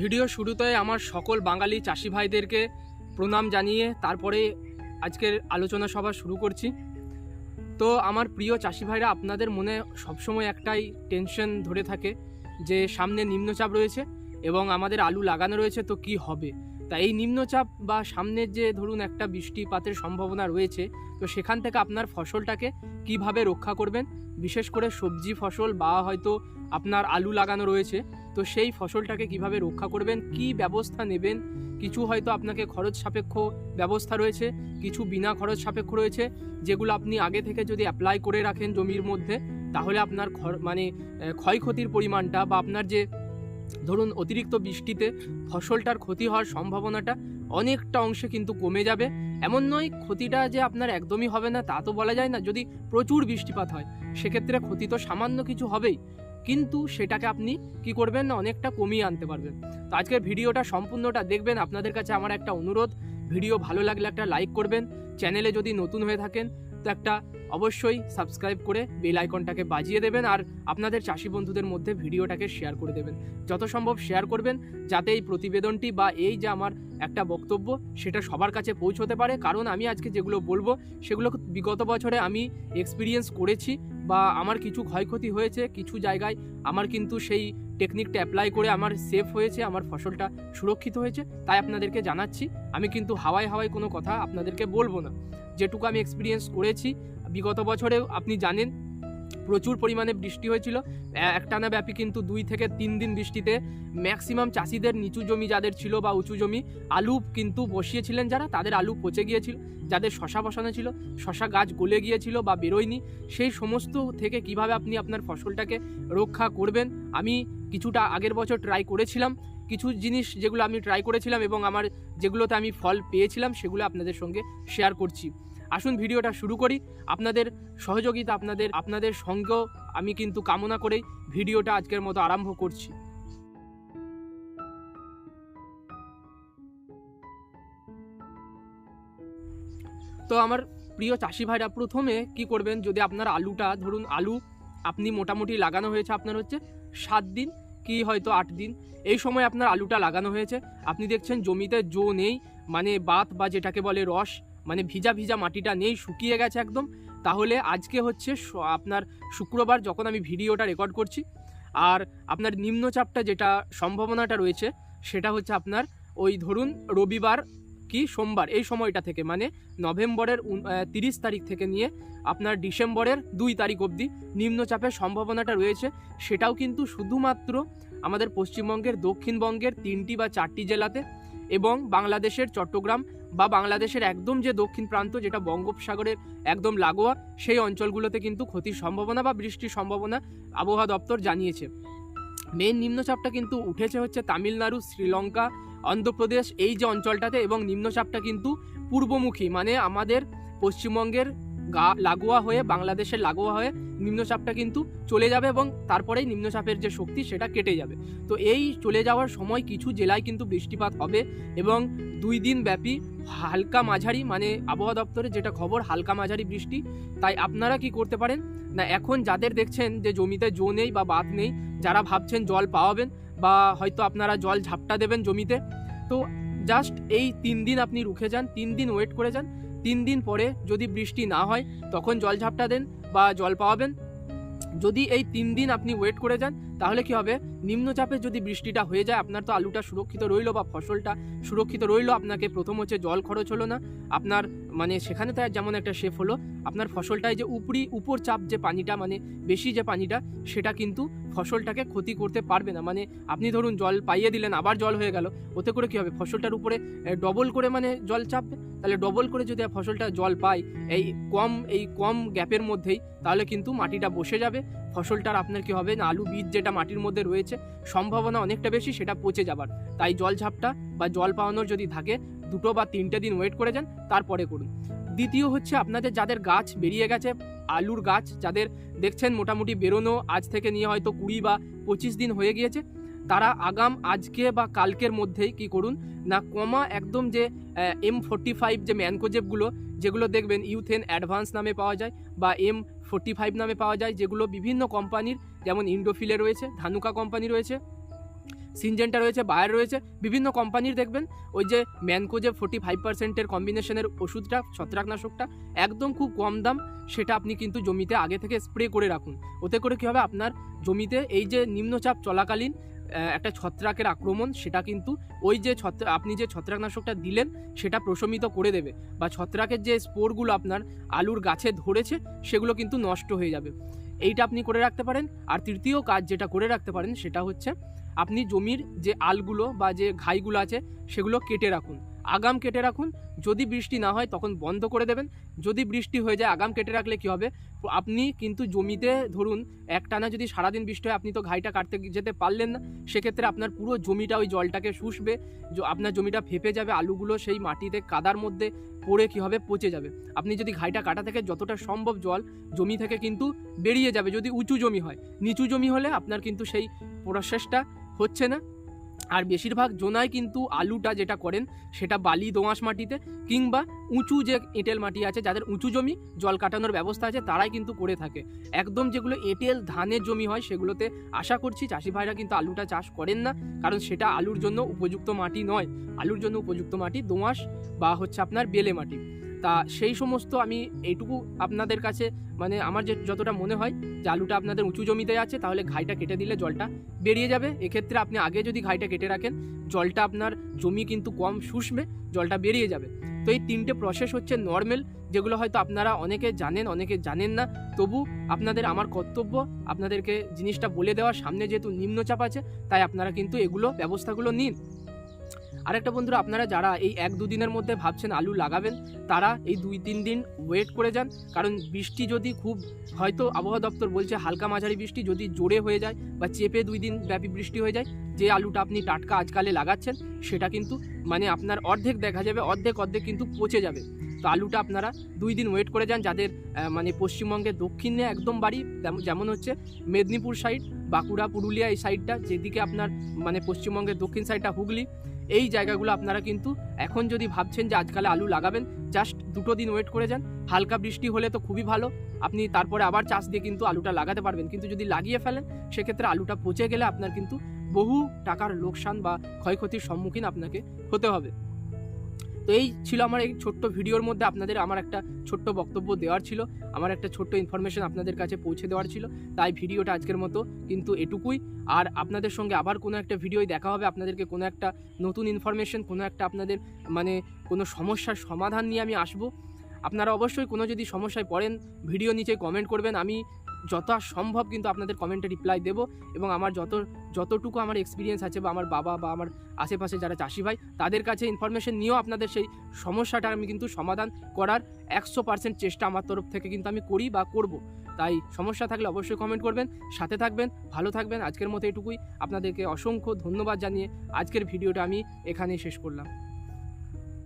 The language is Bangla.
ভিডিও শুরুতে আমার সকল বাঙালি চাষি ভাইদেরকে প্রণাম জানিয়ে তারপরে আজকের আলোচনা সভা শুরু করছি। তো আমার প্রিয় চাষি ভাইরা, আপনাদের মনে সবসময় একটাই টেনশন ধরে থাকে যে সামনে নিম্নচাপ রয়েছে এবং আমাদের আলু লাগানো রয়েছে, তো কি হবে? তা এই নিম্নচাপ বা সামনের যে ধরুন একটা বৃষ্টিপাতের সম্ভাবনা রয়েছে, তো সেখান থেকে আপনার ফসলটাকে কীভাবে রক্ষা করবেন? বিশেষ করে সবজি ফসল বা হয়তো আপনার আলু লাগানো রয়েছে তো সেই ফসলটাকে কীভাবে রক্ষা করবেন, কি ব্যবস্থা নেবেন? কিছু হয়তো আপনাকে খরচ সাপেক্ষ ব্যবস্থা রয়েছে, কিছু বিনা খরচ সাপেক্ষ রয়েছে, যেগুলো আপনি আগে থেকে যদি অ্যাপ্লাই করে রাখেন জমির মধ্যে, তাহলে আপনার মানে ক্ষয়ক্ষতির পরিমাণটা বা আপনার যে, ধরুন অতিরিক্ত বৃষ্টিতে ফসলটার ক্ষতি হওয়ার সম্ভাবনাটা অনেকটা অংশে কিন্তু কমে যাবে। এমন নয় ক্ষতিটা যে আপনার একদমই হবে না, তা তো বলা যায় না। যদি প্রচুর বৃষ্টিপাত হয়, সেক্ষেত্রে ক্ষতি তো সামান্য কিছু হবেই। কিন্তু সেটাকে আপনি কি করবেন না, অনেকটা কমিয়ে আনতে পারবেন। তো আজকের ভিডিওটা সম্পূর্ণটা দেখবেন। আপনাদের কাছে আমার একটা অনুরোধ, ভিডিও ভালো লাগলে একটা লাইক করবেন। চ্যানেলে যদি নতুন হয়ে থাকেন, তো একটা অবশ্যই সাবস্ক্রাইব করে বেল আইকনটাকে বাজিয়ে দেবেন আর আপনাদের চাষি বন্ধুদের মধ্যে ভিডিওটাকে শেয়ার করে দেবেন। যত সম্ভব শেয়ার করবেন, যাতে এই প্রতিবেদনটি বা এই যে আমার একটা বক্তব্য, সেটা সবার কাছে পৌঁছতে পারে। কারণ আমি আজকে যেগুলো বলব, সেগুলো বিগত বছরে আমি এক্সপিরিয়েন্স করেছি। বা আমার কিছু ক্ষয়ক্ষতি হয়েছে কিছু জায়গায়, আমার কিন্তু সেই টেকনিকটা অ্যাপ্লাই করে আমার সেফ হয়েছে, আমার ফসলটা সুরক্ষিত হয়েছে, তাই আপনাদেরকে জানাচ্ছি। আমি কিন্তু হাওয়ায় হাওয়ায় কোনো কথা আপনাদেরকে বলব না। যেটুকু আমি এক্সপিরিয়েন্স করেছি, বিগত বছরেও আপনি জানেন প্রচুর পরিমাণে বৃষ্টি হয়েছিল। একটানা ব্যাপী কিন্তু দুই থেকে তিন দিন বৃষ্টিতে ম্যাক্সিমাম চাষিদের নিচু জমি যাদের ছিল বা উঁচু জমি, আলু কিন্তু বসিয়েছিলেন যারা, তাদের আলু পচে গিয়েছিল, যাদের শশা বসানো ছিল, শশা গাছ গলে গিয়েছিল বা বেরোয়নি। সেই সমস্ত থেকে কীভাবে আপনি আপনার ফসলটাকে রক্ষা করবেন, আমি কিছুটা আগের বছর ট্রাই করেছিলাম। কিছু জিনিস যেগুলো আমি ট্রাই করেছিলাম এবং আমার যেগুলোতে আমি ফল পেয়েছিলাম, সেগুলো আপনাদের সঙ্গে শেয়ার করছি। আসুন ভিডিওটা শুরু করি। আপনাদের সহযোগিতা, আপনাদের আপনাদের সঙ্গ আমি কিন্তু কামনা করেই ভিডিওটা আজকের মতো আরম্ভ করছি। তো আমার প্রিয় চাষি ভাইরা, প্রথমে কি করবেন, যদি আপনার আলুটা, ধরুন আলু আপনি মোটামুটি লাগানো হয়েছে আপনার হচ্ছে সাত দিন কি হয়তো আট দিন, এই সময় আপনার আলুটা লাগানো হয়েছে। আপনি দেখছেন জমিতে জো নেই মানে বাত বা যেটাকে বলে রস মানে ভিজা ভিজা মাটিটা নেই, শুকিয়ে গেছে একদম। তাহলে আজকে হচ্ছে আপনার শুক্রবার যখন আমি ভিডিওটা রেকর্ড করছি, আর আপনার নিম্নচাপটা যেটা সম্ভাবনাটা রয়েছে, সেটা হচ্ছে আপনার ওই ধরুন রবিবার কি সোমবার, এই সময়টা থেকে মানে নভেম্বরের তিরিশ তারিখ থেকে নিয়ে আপনার ডিসেম্বরের দুই তারিখ অবধি নিম্নচাপের সম্ভাবনাটা রয়েছে। সেটাও কিন্তু শুধুমাত্র আমাদের পশ্চিমবঙ্গের দক্ষিণবঙ্গের তিনটি বা চারটি জেলাতে এবং বাংলাদেশের চট্টগ্রাম বা বাংলাদেশের একদম যে দক্ষিণ প্রান্ত, যেটা বঙ্গোপসাগরের একদম লাগোয়া, সেই অঞ্চলগুলোতে কিন্তু ক্ষতির সম্ভাবনা বা বৃষ্টির সম্ভাবনা আবহাওয়া দপ্তর জানিয়েছে। মেন নিম্নচাপটা কিন্তু উঠেছে হচ্ছে তামিলনাড়ু, শ্রীলঙ্কা, অন্ধ্রপ্রদেশ, এই যে অঞ্চলটাতে, এবং নিম্নচাপটা কিন্তু পূর্বমুখী মানে আমাদের পশ্চিমবঙ্গের গা লাগোয়া হয়ে, বাংলাদেশের লাগোয়া হয়ে নিম্নচাপটা কিন্তু চলে যাবে এবং তারপরেই নিম্নচাপের যে শক্তি সেটা কেটে যাবে। তো এই চলে যাওয়ার সময় কিছু জেলায় কিন্তু বৃষ্টিপাত হবে এবং দুই দিন ব্যাপী হালকা মাঝারি মানে আবহাওয়া দপ্তরের যেটা খবর, হালকা মাঝারি বৃষ্টি। তাই আপনারা কি করতে পারেন? না, এখন যাদের দেখছেন যে জমিতে জো নেই বা বাদ নেই, যারা ভাবছেন জল পাওয়াবেন বা হয়তো আপনারা জল ঝাপটা দেবেন জমিতে, তো জাস্ট এই তিন দিন আপনি রুখে যান, তিন দিন ওয়েট করে যান। তিন দিন পরে যদি বৃষ্টি না হয়, তখন জল ঝাপটা দেন বা জল পাওয়াবেন যদি এই তিন দিন আপনি ওয়েট করে যান তাহলে কি হবে? নিম্নচাপে যদি বৃষ্টিটা হয়ে যায়, আপনার তো আলুটা সুরক্ষিত রইল বা ফসলটা সুরক্ষিত রইল, আপনাকে প্রথম হচ্ছে জল খরচ হলো না। আপনার মানে সেখানে তো যেমন একটা শেফ হলো, আপনার ফসলটায় যে উপরি, উপর চাপ যে পানিটা মানে বেশি যে পানিটা, সেটা কিন্তু ফসলটাকে ক্ষতি করতে পারবে না। মানে আপনি ধরুন জল পাইয়ে দিলেন, আবার জল হয়ে গেল, ওতে করে কি হবে? ফসলটার উপরে ডবল করে মানে জল চাপবে? তাহলে ডবল করে যদি ফসলটা জল পায় এই কম এই কম গ্যাপের মধ্যেই, তাহলে কিন্তু মাটিটা বসে যাবে। ফসলটার আপনার কি হবে না? আলু বীজ যেটা মাটির মধ্যে রয়েছে, সম্ভাবনা অনেকটা বেশি সেটা পচে যাবার। তাই জল ঝাপটা বা জল পাওয়ানোর যদি থাকে, দুটো বা তিনটে দিন ওয়েট করে যান, তারপরে করুন। দ্বিতীয় হচ্ছে আপনাদের যাদের গাছ বেরিয়ে গেছে, আলুর গাছ, যাদের দেখছেন মোটামুটি বেরোনো, আজ থেকে নিয়ে হয়তো কুড়ি বা পঁচিশ দিন হয়ে গিয়েছে, তারা আগাম আজকে বা কালকের মধ্যেই কি করুন, না কমা একদম যে এম ফোর্টি ফাইভ যে ম্যানকোজেবগুলো, যেগুলো দেখবেন ইউথেন অ্যাডভান্স নামে পাওয়া যায়, বা এম ফোর্টি ফাইভ নামে পাওয়া যায়, যেগুলো বিভিন্ন কোম্পানির, যেমন ইন্ডোফিলে রয়েছে ধানুকা কোম্পানি রয়েছে সিনজেন্টা রয়েছে বায়ার রয়েছে, বিভিন্ন কোম্পানির দেখবেন, ওই যে ম্যানকোজে ফোর্টি ফাইভ পার্সেন্টের কম্বিনেশনের ওষুধটা, ছত্রাকনাশকটা, একদম খুব কম দাম, সেটা আপনি কিন্তু জমিতে আগে থেকে স্প্রে করে রাখুন। ওতে করে কী হবে? আপনার জমিতে এই যে নিম্নচাপ চলাকালীন একটা ছত্রাকের আক্রমণ, সেটা কিন্তু ওই যে ছত্র, আপনি যে ছত্রাকনাশকটা দিলেন, সেটা প্রশমিত করে দেবে। বা ছত্রাকের যে স্পোরগুলো আপনার আলুর গাছে ধরেছে, সেগুলো কিন্তু নষ্ট হয়ে যাবে। এইটা আপনি করে রাখতে পারেন। আর তৃতীয় কাজ যেটা করে রাখতে পারেন, সেটা হচ্ছে আপনি জমির যে আলগুলো বা যে ঘাইগুলো আছে, সেগুলো কেটে রাখুন। আগাম কেটে রাখুন। যদি বৃষ্টি না হয়, তখন বন্ধ করে দেবেন। যদি বৃষ্টি হয়ে যায়, আগাম কেটে রাখলে কি হবে? আপনি কিন্তু জমিতে ধরুন একটানা যদি সারাদিন বৃষ্টি হয়, আপনি তো ঘাইটা কাটতে যেতে পারলেন না। সেক্ষেত্রে আপনার পুরো জমিটা ওই জলটাকে শুষবে আপনার জমিটা ফেপে যাবে, আলুগুলো সেই মাটিতে কাদার মধ্যে পড়ে কী হবে? পচে যাবে। আপনি যদি ঘাইটা কাটা থেকে যতটা সম্ভব জল জমি থেকে কিন্তু বেরিয়ে যাবে, যদি উঁচু জমি হয়। নিচু জমি হলে আপনার কিন্তু সেই প্রসেসটা হচ্ছে না। আর বেশিরভাগ জোনায় কিন্তু আলুটা যেটা করেন, সেটা বালি, দোঁয়াশ মাটিতে কিংবা উঁচু যে এঁটেল মাটি আছে, যাদের উঁচু জমি জল কাটানোর ব্যবস্থা আছে, তারাই কিন্তু করে থাকে। একদম যেগুলো এঁটেল, ধানের জমি হয়, সেগুলোতে আশা করছি চাষি ভাইরা কিন্তু আলুটা চাষ করেন না, কারণ সেটা আলুর জন্য উপযুক্ত মাটি নয়। আলুর জন্য উপযুক্ত মাটি দোঁয়াশ বা হচ্ছে আপনার বেলে মাটি। তা সেই সমস্ত আমি এইটুকু আপনাদের কাছে মানে আমার যে যতটা মনে হয় যে আলুটা আপনাদের উঁচু জমিতে আছে, তাহলে ঘাইটা কেটে দিলে জলটা বেরিয়ে যাবে। এক্ষেত্রে আপনি আগে যদি ঘাইটা কেটে রাখেন, জলটা আপনার জমি কিন্তু কম শুষবে, জলটা বেরিয়ে যাবে। তো এই তিনটে প্রসেস হচ্ছে নর্মাল যেগুলো হয়তো আপনারা অনেকে জানেন অনেকে জানেন না। তবু আপনাদের আমার কর্তব্য, আপনাদেরকে জিনিসটা বলে দেওয়ার সামনে যেহেতু নিম্নচাপ আছে, তাই আপনারা কিন্তু এগুলো, ব্যবস্থাগুলো নিন। আরেকটা বন্ধুরা, আপনারা যারা এই এক দুদিনের মধ্যে ভাবছেন আলু লাগাবেন, তারা এই দুই তিন দিন ওয়েট করে যান। কারণ বৃষ্টি যদি খুব, হয়তো আবহাওয়া দপ্তর বলছে হালকা মাঝারি বৃষ্টি যদি জোরে হয়ে যায় বা চেপে দুই দিন ব্যাপী বৃষ্টি হয়ে যায়, যে আলুটা আপনি টাটকা আজকালে লাগাচ্ছেন, সেটা কিন্তু মানে আপনার অর্ধেক দেখা যাবে, অর্ধেক অর্ধেক কিন্তু পচে যাবে। তো আলুটা আপনারা দুই দিন ওয়েট করে যান, যাদের মানে পশ্চিমবঙ্গের দক্ষিণে একদম বাড়ি যেমন হচ্ছে মেদিনীপুর সাইড বাঁকুড়া, পুরুলিয়া এই সাইডটা যেদিকে আপনার মানে পশ্চিমবঙ্গের দক্ষিণ সাইডটা হুগলি এই জায়গাগুলো আপনারা কিন্তু এখন যদি ভাবছেন যে আজকালে আলু লাগাবেন জাস্ট দুটো দিন ওয়েট করে যান। হালকা বৃষ্টি হলে তো খুবই ভালো। আপনি তারপরে আবার চাষ দিয়ে কিন্তু আলুটা লাগাতে পারবেন। কিন্তু যদি লাগিয়ে ফেলেন, সেক্ষেত্রে আলুটা পচে গেলে আপনার কিন্তু বহু টাকার লোকসান বা ক্ষয়ক্ষতির সম্মুখীন আপনাকে হতে হবে। তো এই ছিল আমার এই ছোট্ট ভিডিওর মধ্যে আপনাদের আমার একটা ছোট্ট বক্তব্য দেওয়ার ছিল। আমার একটা ছোট্ট ইনফরমেশন আপনাদের কাছে পৌঁছে দেওয়ার ছিল। তাই ভিডিওটা আজকের মতো কিন্তু এটুকুই। আর আপনাদের সঙ্গে আবার কোনো একটা ভিডিওয় দেখা হবে। আপনাদেরকে কোনো একটা নতুন ইনফরমেশন কোনো একটা আপনাদের মানে কোনো সমস্যার সমাধান নিয়ে আমি আসব। আপনারা অবশ্যই কোনো যদি সমস্যায় পড়েন, ভিডিও নিচে কমেন্ট করবেন। আমি যত সম্ভব কিন্তু আপনাদের কমেন্টে রিপ্লাই দেবো এবং আমার যত, যতটুকু আমার এক্সপিরিয়েন্স আছে বা আমার বাবা বা আমার আশেপাশে যারা চাষি ভাই, তাদের কাছে ইনফরমেশন নিয়েও আপনাদের সেই সমস্যাটা আমি কিন্তু সমাধান করার একশো পার্সেন্ট চেষ্টা আমার তরফ থেকে কিন্তু আমি করি বা করব। তাই সমস্যা থাকলে অবশ্যই কমেন্ট করবেন, সাথে থাকবেন, ভালো থাকবেন, আজকের মতো এটুকুই। আপনাদেরকে অসংখ্য ধন্যবাদ জানিয়ে আজকের ভিডিওটা আমি এখানেই শেষ করলাম।